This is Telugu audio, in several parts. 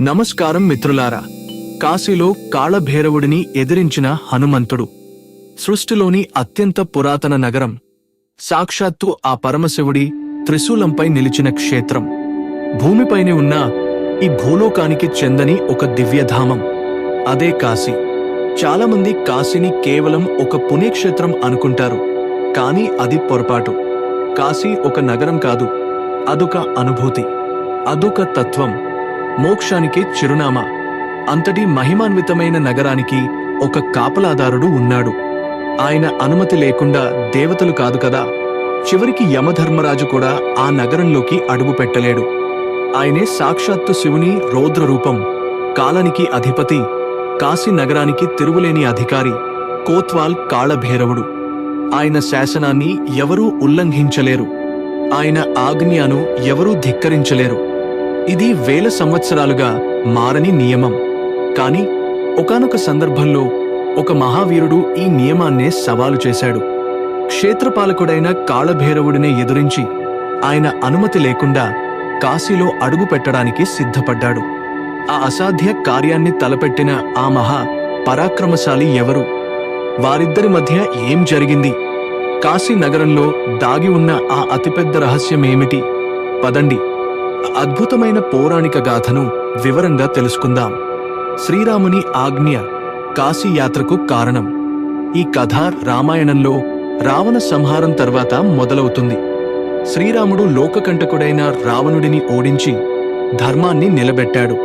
నమస్కారం మిత్రులారా. కాశీలో కాళభైరవుడిని ఎదిరించిన హనుమంతుడు. సృష్టిలోని అత్యంత పురాతన నగరం. సాక్షాత్తు ఆ పరమశివుడి త్రిశూలంపై నిలిచిన క్షేత్రం. భూమిపైనే ఉన్న ఈ భూలోకానికి చెందని ఒక దివ్యధామం. అదే కాశీ. చాలామంది కాశీని కేవలం ఒక పుణ్యక్షేత్రం అనుకుంటారు. కానీ అది పొరపాటు. కాశీ ఒక నగరం కాదు. అదొక అనుభూతి. అదొక తత్వం. మోక్షానికి చిరునామా. అంతటి మహిమాన్వితమైన నగరానికి ఒక కాపలాదారుడు ఉన్నాడు. ఆయన అనుమతి లేకుండా దేవతలు కాదు కదా. చివరికి యమధర్మరాజు కూడా ఆ నగరంలోకి అడుగు పెట్టలేడు. ఆయనే సాక్షాత్తు శివుని రౌద్ర రూపం కాలానికి అధిపతి కాశీ నగరానికి తిరుగులేని అధికారి కోత్వాల్ కాళభైరవుడు. ఆయన శాసనాన్ని ఎవరూ ఉల్లంఘించలేరు. ఆయన ఆజ్ఞను ఎవరూ ధిక్కరించలేరు. ఇది వేల సంవత్సరాలుగా మారని నియమం. కాని ఒకానొక సందర్భంలో ఒక మహావీరుడు ఈ నియమాన్నే సవాలు చేశాడు. క్షేత్రపాలకుడైన కాళభైరవుడినే ఎదురించి ఆయన అనుమతి లేకుండా కాశీలో అడుగు పెట్టడానికి సిద్ధపడ్డాడు. ఆ అసాధ్య కార్యాన్ని తలపెట్టిన ఆ మహా పరాక్రమశాలి ఎవరు? వారిద్దరి మధ్య ఏం జరిగింది? కాశీ నగరంలో దాగి ఉన్న ఆ అతిపెద్ద రహస్యమేమిటి? పదండి. అద్భుతమైన పౌరాణిక గాథను వివరంగా తెలుసుకుందాం. శ్రీరాముని ఆజ్ఞ కాశీయాత్రకు కారణం. ఈ కథ రామాయణంలో రావణ సంహారం తర్వాత మొదలవుతుంది. శ్రీరాముడు లోకకంటకుడైన రావణుడిని ఓడించి ధర్మాన్ని నిలబెట్టాడు.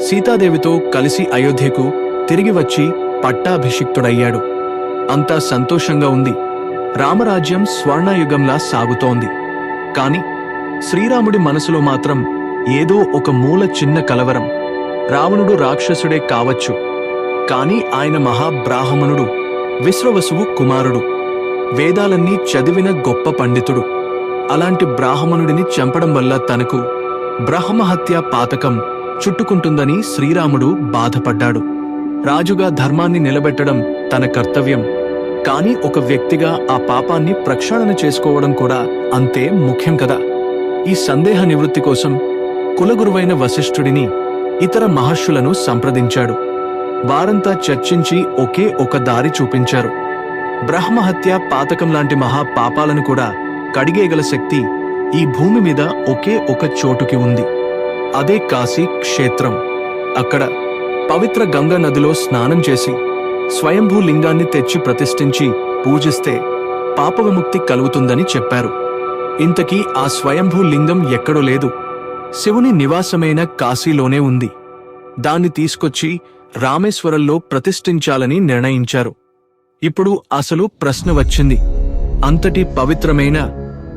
సీతాదేవితో కలిసి అయోధ్యకు తిరిగి వచ్చి పట్టాభిషిక్తుడయ్యాడు. అంతా సంతోషంగా ఉంది. రామరాజ్యం స్వర్ణయుగంలా సాగుతోంది. కాని శ్రీరాముడి మనసులో మాత్రం ఏదో ఒక మూల చిన్న కలవరం. రావణుడు రాక్షసుడే కావచ్చు. కాని ఆయన మహాబ్రాహ్మణుడు విశ్వవసువు కుమారుడు. వేదాలన్నీ చదివిన గొప్ప పండితుడు. అలాంటి బ్రాహ్మణుడిని చంపడం వల్ల తనకు బ్రహ్మహత్య పాతకం చుట్టుకుంటుందని శ్రీరాముడు బాధపడ్డాడు. రాజుగా ధర్మాన్ని నిలబెట్టడం తన కర్తవ్యం. కాని ఒక వ్యక్తిగా ఆ పాపాన్ని ప్రక్షాళన చేసుకోవడం కూడా అంతే ముఖ్యం కదా. ఈ సందేహ నివృత్తి కోసం కులగురువైన వశిష్ఠుడిని ఇతర మహర్షులను సంప్రదించాడు. వారంతా చర్చించి ఒకే ఒక దారి చూపించారు. బ్రహ్మహత్య పాతకం లాంటి మహా పాపాలను కూడా కడిగేగల శక్తి ఈ భూమి మీద ఒకే ఒక చోటుకి ఉంది. అదే కాశీ క్షేత్రం. అక్కడ పవిత్ర గంగా నదిలో స్నానం చేసి స్వయంభూ లింగాన్ని తెచ్చి ప్రతిష్ఠించి పూజిస్తే పాప విముక్తి కలుగుతుందని చెప్పారు. ఇంతకీ ఆ స్వయంభూ లింగం ఎక్కడో లేదు. శివుని నివాసమైన కాశీలోనే ఉంది. దాన్ని తీసుకొచ్చి రామేశ్వరంలో ప్రతిష్ఠించాలని నిర్ణయించారు. ఇప్పుడు అసలు ప్రశ్న వచ్చింది. అంతటి పవిత్రమైన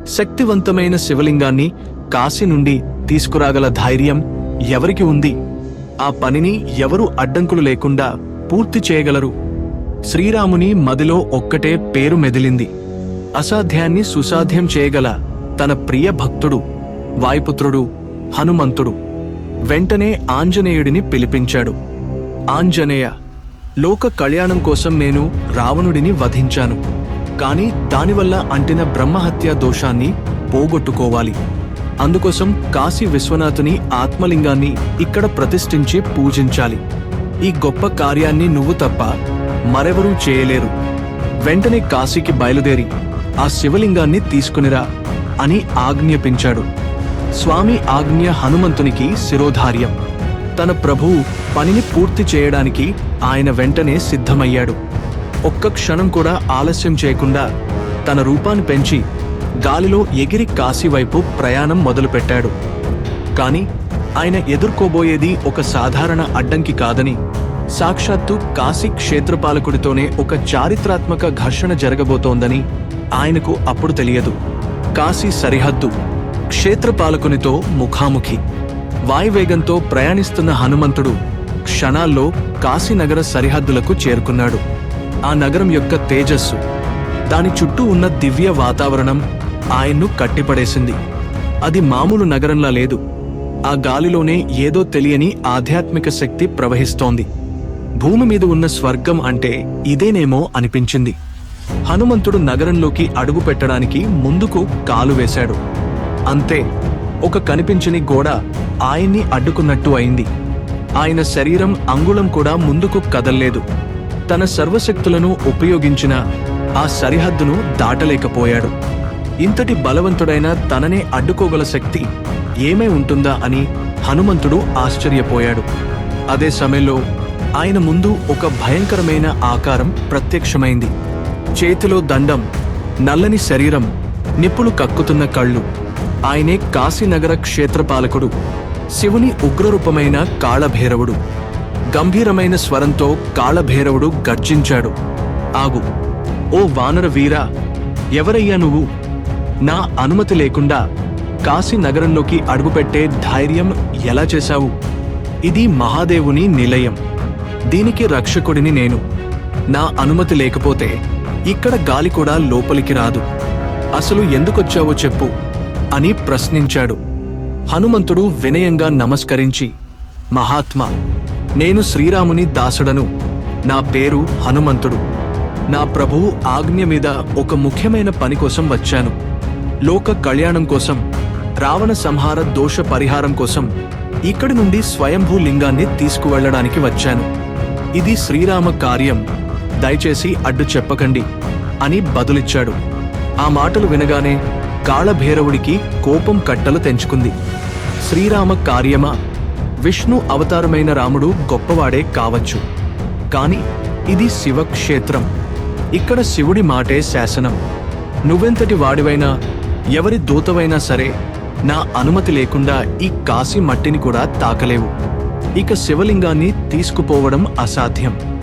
శక్తివంతమైన శివలింగాన్ని కాశీ నుండి తీసుకురాగల ధైర్యం ఎవరికి ఉంది? ఆ పనిని ఎవరు అడ్డంకులు లేకుండా పూర్తి చేయగలరు? శ్రీరాముని మదిలో ఒక్కటే పేరు మెదిలింది. అసాధ్యాన్ని సుసాధ్యం చేయగల తన ప్రియ భక్తుడు వాయుపుత్రుడు హనుమంతుడు. వెంటనే ఆంజనేయుడిని పిలిపించాడు. ఆంజనేయ లోక కళ్యాణం కోసం నేను రావణుడిని వధించాను. కాని దానివల్ల అంటిన బ్రహ్మహత్య దోషాన్ని పోగొట్టుకోవాలి. అందుకోసం కాశీ విశ్వనాథుని ఆత్మలింగాన్ని ఇక్కడ ప్రతిష్ఠించి పూజించాలి. ఈ గొప్ప కార్యాన్ని నువ్వు తప్ప మరెవరూ చేయలేరు. వెంటనే కాశీకి బయలుదేరి ఆ శివలింగాన్ని తీసుకునిరా అని ఆజ్ఞాపించాడు స్వామి ఆజ్ఞ హనుమంతునికి శిరోధార్యం. తన ప్రభువు పనిని పూర్తి చేయడానికి ఆయన వెంటనే సిద్ధమయ్యాడు. ఒక్క క్షణం కూడా ఆలస్యం చేయకుండా తన రూపాన్ని పెంచి గాలిలో ఎగిరి కాశీ వైపు ప్రయాణం మొదలుపెట్టాడు. కాని ఆయన ఎదుర్కోబోయేది ఒక సాధారణ అడ్డంకి కాదని సాక్షాత్తు కాశీ క్షేత్రపాలకుడితోనే ఒక చారిత్రాత్మక ఘర్షణ జరగబోతోందని ఆయనకు అప్పుడు తెలియదు. కాశీ సరిహద్దు క్షేత్రపాలకునితో ముఖాముఖి. వాయువేగంతో ప్రయాణిస్తున్న హనుమంతుడు క్షణాల్లో కాశీనగర సరిహద్దులకు చేరుకున్నాడు. ఆ నగరం యొక్క తేజస్సు దాని చుట్టూ ఉన్న దివ్య వాతావరణం ఆయన్ను కట్టిపడేసింది. అది మామూలు నగరంలా లేదు. ఆ గాలిలోనే ఏదో తెలియని ఆధ్యాత్మిక శక్తి ప్రవహిస్తోంది. భూమి మీద ఉన్న స్వర్గం అంటే ఇదేనేమో అనిపించింది. హనుమంతుడు నగరంలోకి అడుగు పెట్టడానికి ముందుకు కాలు వేశాడు. అంతే ఒక కనిపించని గోడ ఆయన్ని అడ్డుకున్నట్టు అయింది. ఆయన శరీరం అంగుళం కూడా ముందుకు కదల్లేదు. తన సర్వశక్తులను ఉపయోగించిన ఆ సరిహద్దును దాటలేకపోయాడు. ఇంతటి బలవంతుడైన తననే అడ్డుకోగల శక్తి ఏమై ఉంటుందా అని హనుమంతుడు ఆశ్చర్యపోయాడు. అదే సమయంలో ఆయన ముందు ఒక భయంకరమైన ఆకారం ప్రత్యక్షమైంది. చేతిలో దండం నల్లని శరీరం నిప్పులు కక్కుతున్న కళ్ళు. ఆయనే కాశీనగర క్షేత్రపాలకుడు. శివుని ఉగ్రరూపమైన కాళభైరవుడు. గంభీరమైన స్వరంతో కాళభైరవుడు గర్జించాడు. ఆగు. ఓ వానర వీరా ఎవరయ్యా నువ్వు? నా అనుమతి లేకుండా కాశీ నగరంలోకి అడుగుపెట్టే ధైర్యం ఎలా చేశావు? ఇది మహాదేవుని నిలయం. దీనికి రక్షకుడిని నేను. నా అనుమతి లేకపోతే ఇక్కడ గాలి కూడా లోపలికి రాదు. అసలు ఎందుకొచ్చావో చెప్పు అని ప్రశ్నించాడు. హనుమంతుడు వినయంగా నమస్కరించి మహాత్మా నేను శ్రీరాముని దాసుడను. నా పేరు హనుమంతుడు. నా ప్రభువు ఆజ్ఞ మీద ఒక ముఖ్యమైన పని కోసం వచ్చాను. లోక కళ్యాణం కోసం రావణ సంహార దోష పరిహారం కోసం ఇక్కడి నుండి స్వయంభూ లింగాన్ని తీసుకువెళ్ళడానికి వచ్చాను. ఇది శ్రీరామ కార్యం. దయచేసి అడ్డు చెప్పకండి అని బదులిచ్చాడు. ఆ మాటలు వినగానే కాళభైరవుడికి కోపం కట్టలు తెంచుకుంది. శ్రీరామ కార్యమా? విష్ణు అవతారమైన రాముడు గొప్పవాడే కావచ్చు. కాని ఇది శివక్షేత్రం. ఇక్కడ శివుడి మాటే శాసనం. నువ్వెంతటి వాడివైనా ఎవరి దూతవైనా సరే నా అనుమతి లేకుండా ఈ కాశీ మట్టిని కూడా తాకలేవు. ఇక శివలింగాన్ని తీసుకుపోవడం అసాధ్యం.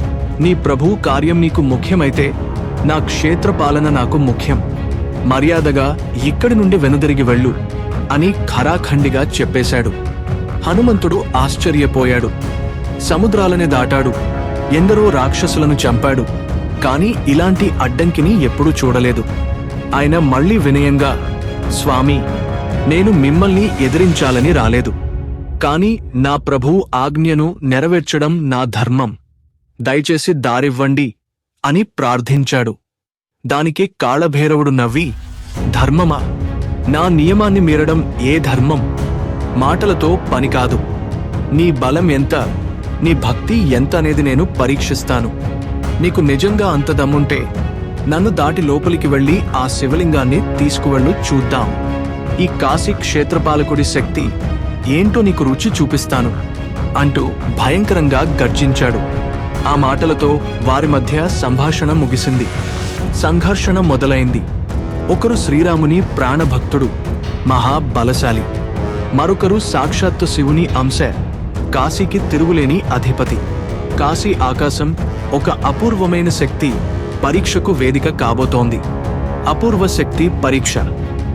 నీ ప్రభు కార్యం నీకు ముఖ్యమైతే నా క్షేత్రపాలన నాకు ముఖ్యం. మర్యాదగా ఇక్కడి నుండి వెనుదిరిగి వెళ్ళు అని ఖరాఖండిగా చెప్పేశాడు. హనుమంతుడు ఆశ్చర్యపోయాడు. సముద్రాలని దాటాడు. ఎందరో రాక్షసులను చంపాడు. కాని ఇలాంటి అడ్డంకిని ఎప్పుడూ చూడలేదు. ఆయన మళ్ళీ వినయంగా స్వామి నేను మిమ్మల్ని ఎదిరించాలని రాలేదు. కాని నా ప్రభువు ఆజ్ఞను నెరవేర్చడం నా ధర్మం. దయచేసి దారివ్వండి అని ప్రార్థించాడు. దానికి కాళభైరవుడు నవ్వి ధర్మమా? నా నియమాన్ని మీరడం ఏ ధర్మం? మాటలతో పని కాదు. నీ బలం ఎంత? నీ భక్తి ఎంత అనేది నేను పరీక్షిస్తాను. నీకు నిజంగా అంత దమ్ముంటే నన్ను దాటి లోపలికి వెళ్ళి ఆ శివలింగాన్ని తీసుకువెళ్ళు చూద్దాం. ఈ కాశీ క్షేత్రపాలకుడి శక్తి ఏంటో నీకు రుచి చూపిస్తాను అంటూ భయంకరంగా గర్జించాడు. ఆ మాటలతో వారి మధ్య సంభాషణ ముగిసింది. సంఘర్షణ మొదలైంది. ఒకరు శ్రీరాముని ప్రాణభక్తుడు మహాబలశాలి. మరొకరు సాక్షాత్తు శివుని అంశ కాశీకి తిరుగులేని అధిపతి. కాశీ ఆకాశం ఒక అపూర్వమైన శక్తి పరీక్షకు వేదిక కాబోతోంది. అపూర్వ శక్తి పరీక్ష.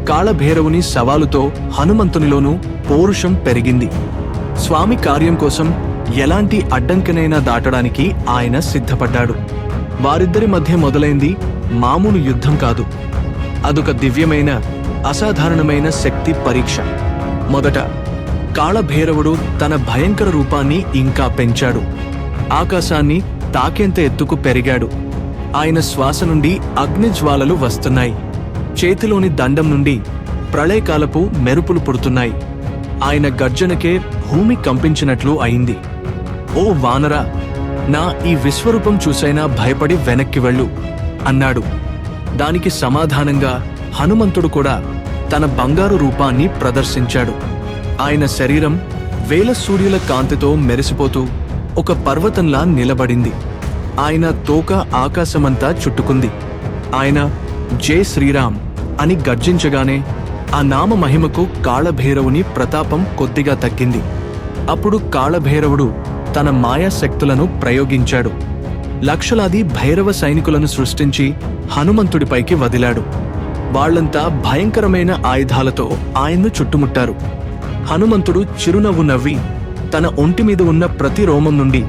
కాళభైరవుని సవాలుతో హనుమంతునిలోనూ పౌరుషం పెరిగింది. స్వామి కార్యం కోసం ఎలాంటి అడ్డంకినైనా దాటడానికి ఆయన సిద్ధపడ్డాడు. వారిద్దరి మధ్య మొదలైంది మామూలు యుద్ధం కాదు. అదొక దివ్యమైన అసాధారణమైన శక్తి పరీక్ష. మొదట కాళభైరవుడు తన భయంకర రూపాన్ని ఇంకా పెంచాడు. ఆకాశాన్ని తాకేంత ఎత్తుకు పెరిగాడు. ఆయన శ్వాస నుండి అగ్నిజ్వాలలు వస్తున్నాయి. చేతిలోని దండం నుండి ప్రళయకాలపు మెరుపులు పుడుతున్నాయి. ఆయన గర్జనకే భూమి కంపించినట్లు అయింది. ఓ వానరా నా ఈ విశ్వరూపం చూసైనా భయపడి వెనక్కి వెళ్ళు అన్నాడు. దానికి సమాధానంగా హనుమంతుడు కూడా తన బంగారు రూపాన్ని ప్రదర్శించాడు. ఆయన శరీరం వేల సూర్యుల కాంతితో మెరిసిపోతూ ఒక పర్వతంలా నిలబడింది. ఆయన తోక ఆకాశమంతా చుట్టుకుంది. ఆయన జై శ్రీరామ్ అని గర్జించగానే ఆ నామ మహిమకు కాళభైరవుని ప్రతాపం కొద్దిగా తగ్గింది. అప్పుడు కాళభైరవుడు తన మాయా శక్తులను ప్రయోగించాడు. లక్షలాది భైరవ సైనికులను సృష్టించి హనుమంతుడిపైకి వదిలాడు. వాళ్ళంతా భయంకరమైన ఆయుధాలతో ఆయన్ను చుట్టుముట్టారు. హనుమంతుడు చిరునవ్వు నవ్వి తన ఒంటి మీద ఉన్న ప్రతి రోమం నుండి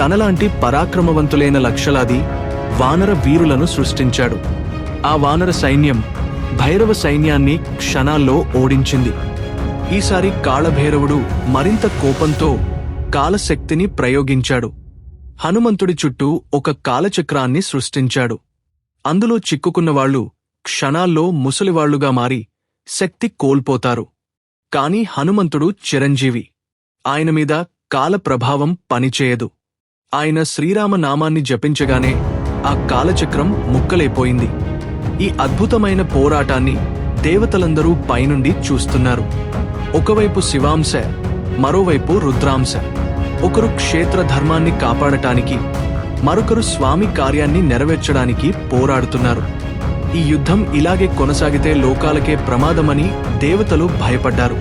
తనలాంటి పరాక్రమవంతులైన లక్షలాది వానర వీరులను సృష్టించాడు. ఆ వానర సైన్యం భైరవ సైన్యాన్ని క్షణాల్లో ఓడించింది. ఈసారి కాళభైరవుడు మరింత కోపంతో కాలశక్తిని ప్రయోగించాడు. హనుమంతుడి చుట్టూ ఒక కాలచక్రాన్ని సృష్టించాడు. అందులో చిక్కుకున్నవాళ్ళు క్షణాల్లో ముసలివాళ్ళుగా మారి శక్తి కోల్పోతారు. కాని హనుమంతుడు చిరంజీవి. ఆయన మీద కాల ప్రభావం పనిచేయదు. ఆయన శ్రీరామ నామాన్ని జపించగానే ఆ కాలచక్రం ముక్కలైపోయింది. ఈ అద్భుతమైన పోరాటాన్ని దేవతలందరూ పైనుండి చూస్తున్నారు. ఒకవైపు శివాంశ మరోవైపు రుద్రాంశ. ఒకరు క్షేత్ర ధర్మాన్ని కాపాడటానికి మరొకరు స్వామి కార్యాన్ని నెరవేర్చడానికి పోరాడుతున్నారు. ఈ యుద్ధం ఇలాగే కొనసాగితే లోకాలకే ప్రమాదమని దేవతలు భయపడ్డారు.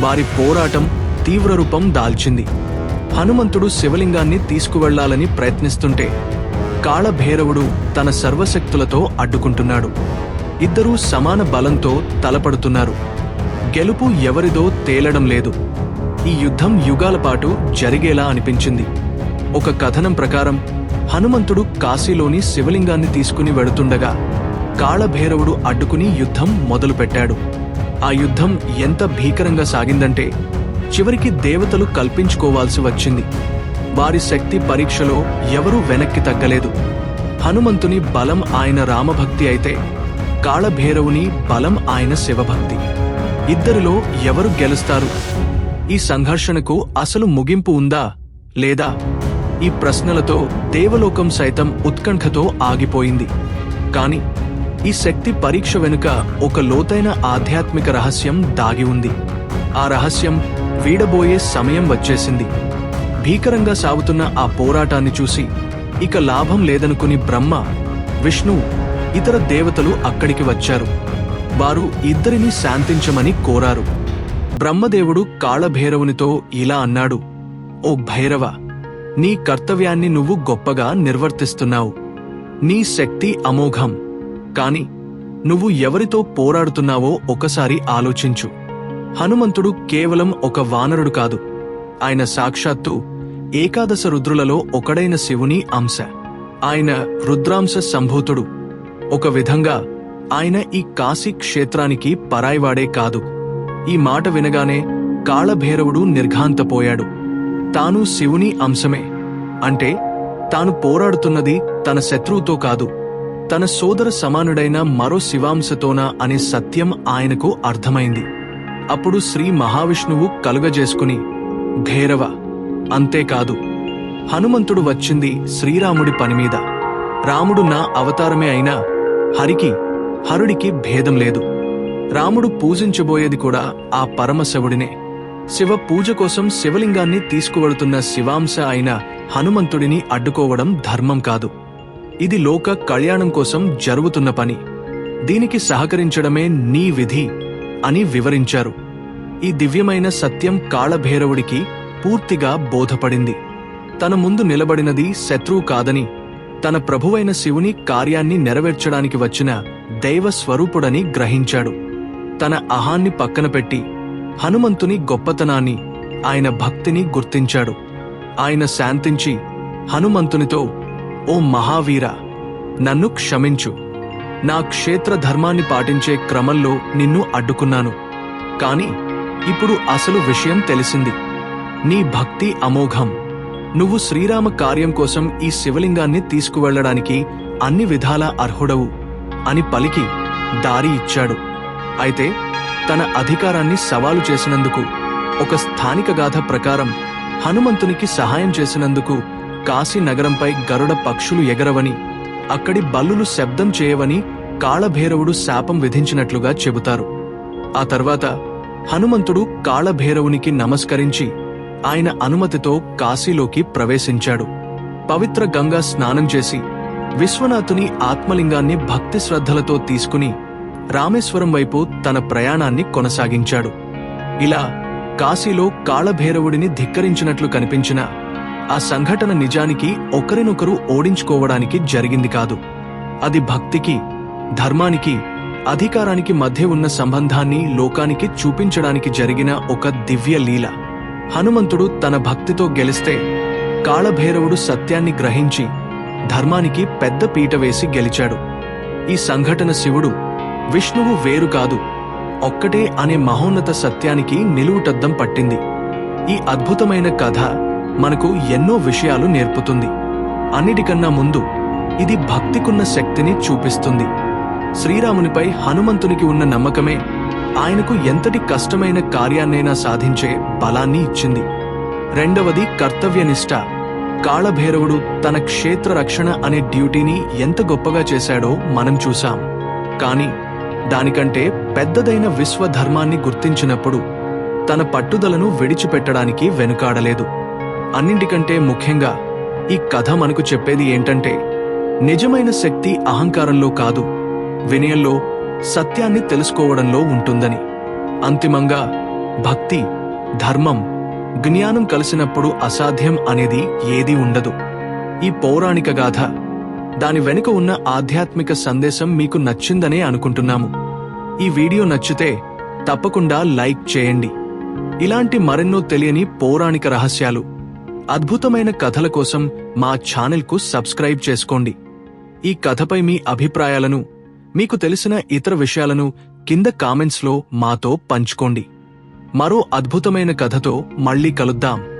వారి పోరాటం తీవ్ర రూపం దాల్చింది. హనుమంతుడు శివలింగాన్ని తీసుకువెళ్ళాలని ప్రయత్నిస్తుంటే కాళభైరవుడు తన సర్వశక్తులతో అడ్డుకుంటున్నాడు. ఇద్దరూ సమాన బలంతో తలపడుతున్నారు. గెలుపు ఎవరిదో తేలడం లేదు. ఈ యుద్ధం యుగాల పాటు జరిగేలా అనిపించింది. ఒక కథనం ప్రకారం హనుమంతుడు కాశీలోని శివలింగాన్ని తీసుకుని వెడుతుండగా కాళభైరవుడు అడ్డుకుని యుద్ధం మొదలుపెట్టాడు. ఆ యుద్ధం ఎంత భీకరంగా సాగిందంటే చివరికి దేవతలు కల్పించుకోవాల్సి వచ్చింది. వారి శక్తి పరీక్షలో ఎవరూ వెనక్కి తగ్గలేదు. హనుమంతుని బలం ఆయన రామభక్తి అయితే కాళభైరవుని బలం ఆయన శివభక్తి. ఇద్దరిలో ఎవరు గెలుస్తారు? ఈ సంఘర్షణకు అసలు ముగింపు ఉందా లేదా? ఈ ప్రశ్నలతో దేవలోకం సైతం ఉత్కంఠతో ఆగిపోయింది. కాని ఈ శక్తి పరీక్ష వెనుక ఒక లోతైన ఆధ్యాత్మిక రహస్యం దాగి ఉంది. ఆ రహస్యం వీడబోయే సమయం వచ్చేసింది. భీకరంగా సాగుతున్న ఆ పోరాటాన్ని చూసి ఇక లాభం లేదనుకుని బ్రహ్మ విష్ణు ఇతర దేవతలు అక్కడికి వచ్చారు. వారు ఇద్దరిని శాంతించమని కోరారు. బ్రహ్మదేవుడు కాళభైరవునితో ఇలా అన్నాడు ఓ భైరవ నీ కర్తవ్యాన్ని నువ్వు గొప్పగా నిర్వర్తిస్తున్నావు. నీ శక్తి అమోఘం. కాని నువ్వు ఎవరితో పోరాడుతున్నావో ఒకసారి ఆలోచించు. హనుమంతుడు కేవలం ఒక వానరుడు కాదు. ఆయన సాక్షాత్తు ఏకాదశ రుద్రులలో ఒకడైన శివుని అంశ. ఆయన రుద్రాంశ సంభూతుడు. ఒక విధంగా ఆయన ఈ కాశీ క్షేత్రానికి పరాయివాడే కాదు. ఈ మాట వినగానే కాళభైరవుడు నిర్ఘాంతపోయాడు. తాను శివుని అంశమే. అంటే తాను పోరాడుతున్నది తన శత్రువుతో కాదు. తన సోదర సమానుడైన మరో శివాంశతోనా అనే సత్యం ఆయనకు అర్థమైంది. అప్పుడు శ్రీ మహావిష్ణువు కలుగజేసుకుని భైరవ అంతేకాదు. హనుమంతుడు వచ్చింది శ్రీరాముడి పనిమీద రాముడు నా అవతారమే అయినా హరికి హరుడికి భేదం లేదు. రాముడు పూజించబోయేది కూడా ఆ పరమశివుడినే. శివ పూజ కోసం శివలింగాన్ని తీసుకువెళుతున్న శివాంశ అయిన హనుమంతుడిని అడ్డుకోవడం ధర్మం కాదు. ఇది లోక కళ్యాణం కోసం జరుగుతున్న పని. దీనికి సహకరించడమే నీ విధి అని వివరించారు. ఈ దివ్యమైన సత్యం కాళభైరవుడికి పూర్తిగా బోధపడింది. తన ముందు నిలబడినది శత్రువు కాదని తన ప్రభువైన శివుని కార్యాన్ని నెరవేర్చడానికి వచ్చిన దైవ స్వరూపుడని గ్రహించాడు. తన అహాన్ని పక్కన పెట్టి హనుమంతుని గొప్పతనాన్ని ఆయన భక్తిని గుర్తించాడు. ఆయన శాంతించి హనుమంతునితో ఓ మహావీర నన్ను క్షమించు. నా క్షేత్ర ధర్మాన్ని పాటించే క్రమంలో నిన్ను అడ్డుకున్నాను. కాని ఇప్పుడు అసలు విషయం తెలిసింది. నీ భక్తి అమోఘం. నువ్వు శ్రీరామ కార్యం కోసం ఈ శివలింగాన్ని తీసుకువెళ్ళడానికి అన్ని విధాలా అర్హుడవు అని పలికి దారి ఇచ్చాడు. అయితే తన అధికారాన్ని సవాలు చేసినందుకు ఒక స్థానిక గాథ ప్రకారం హనుమంతునికి సహాయం చేసినందుకు కాశీ నగరంపై గరుడ పక్షులు ఎగరవని అక్కడి బల్లులు శబ్దం చేయవని కాళభైరవుడు శాపం విధించినట్లుగా చెబుతారు. ఆ తర్వాత హనుమంతుడు కాళభైరవునికి నమస్కరించి ఆయన అనుమతితో కాశీలోకి ప్రవేశించాడు. పవిత్ర గంగా స్నానం చేసి విశ్వనాథుని ఆత్మలింగాన్ని భక్తి శ్రద్ధలతో తీసుకుని రామేశ్వరం వైపు తన ప్రయాణాన్ని కొనసాగించాడు. ఇలా కాశీలో కాళభైరవుడిని ధిక్కరించినట్లు కనిపించిన ఆ సంఘటన నిజానికి ఒకరినొకరు ఓడించుకోవడానికి జరిగింది కాదు. అది భక్తికి ధర్మానికి అధికారానికి మధ్య ఉన్న సంబంధాన్ని లోకానికి చూపించడానికి జరిగిన ఒక దివ్య లీల. హనుమంతుడు తన భక్తితో గెలిస్తే కాళభైరవుడు సత్యాన్ని గ్రహించి ధర్మానికి పెద్ద పీట వేసి గెలిచాడు. ఈ సంఘటన శివుడు విష్ణువు వేరు కాదు. ఒక్కటే అనే మహోన్నత సత్యానికి నిలువుటద్దం పట్టింది. ఈ అద్భుతమైన కథ మనకు ఎన్నో విషయాలు నేర్పుతుంది. అన్నిటికన్నా ముందు ఇది భక్తికున్న శక్తిని చూపిస్తుంది. శ్రీరామునిపై హనుమంతునికి ఉన్న నమ్మకమే ఆయనకు ఎంతటి కష్టమైన కార్యాన్నైనా సాధించే బలాన్ని ఇచ్చింది. రెండవది కర్తవ్యనిష్ట. కాళభైరవుడు తన క్షేత్ర రక్షణ అనే డ్యూటీని ఎంత గొప్పగా చేశాడో మనం చూశాం. కానీ దానికంటే పెద్దదైన విశ్వధర్మాన్ని గుర్తించినప్పుడు తన పట్టుదలను విడిచిపెట్టడానికి వెనుకాడలేదు. అన్నింటికంటే ముఖ్యంగా ఈ కథ మనకు చెప్పేది ఏంటంటే నిజమైన శక్తి అహంకారంలో కాదు వినయంలో సత్యాన్ని తెలుసుకోవడంలో ఉంటుందని. అంతిమంగా భక్తి ధర్మం జ్ఞానం కలిసినప్పుడు అసాధ్యం అనేది ఏదీ ఉండదు. ఈ పౌరాణిక గాథ దాని వెనుక ఉన్న ఆధ్యాత్మిక సందేశం మీకు నచ్చిందనే అనుకుంటున్నాము. ఈ వీడియో నచ్చితే తప్పకుండా లైక్ చేయండి. ఇలాంటి మరెన్నో తెలియని పౌరాణిక రహస్యాలు అద్భుతమైన కథల కోసం మా ఛానల్కు సబ్స్క్రైబ్ చేసుకోండి. ఈ కథపై మీ అభిప్రాయాలను మీకు తెలిసిన ఇతర విషయాలను కింద కామెంట్స్లో మాతో పంచుకోండి. మరో అద్భుతమైన కథతో మళ్ళీ కలుద్దాం.